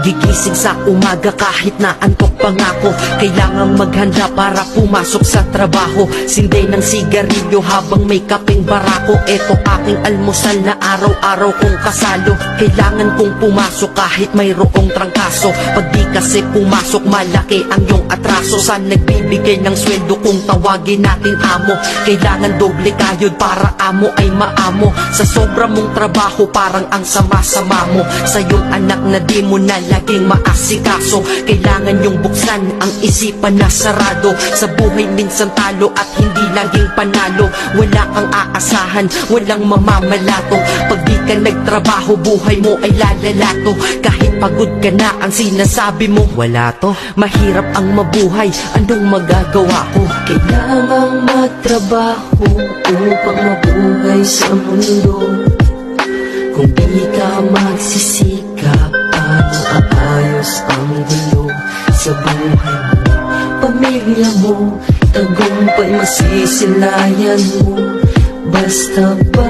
Gigising sa umaga kahit na antok pa nga ako Kailangang maghanda para pumasok sa trabaho. Sinday ng sigarilyo habang may kapeng barako. Eto aking almusal na araw-araw kong kasalo. Kailangan kong pumasok kahit mayroong trangkaso. Pag di kasi pumasok malaki ang iyong atraso. Sa nagbibigay ng sweldo kung tawagin natin amo? Kailangan doble kayod para amo ay maamo. Sa sobra mong trabaho parang ang sama-sama mo. Sa iyong anak na di mo na laging maasikaso. Kailangan yung buksan ang isipan na sarado. Sa buhay minsan talo at hindi laging panalo. Wala kang aasahan, walang mamamalato. Pag di ka nagtrabaho, buhay mo ay lalalato. Kahit pagod ka na, ang sinasabi mo Wala to, mahirap ang mabuhay, anong magagawa ko? Kailangang magtrabaho upang mabuhay sa mundo. Kung di ka magsisikap, Pamilya mo, tagumpay masisilayan mo. Basta ba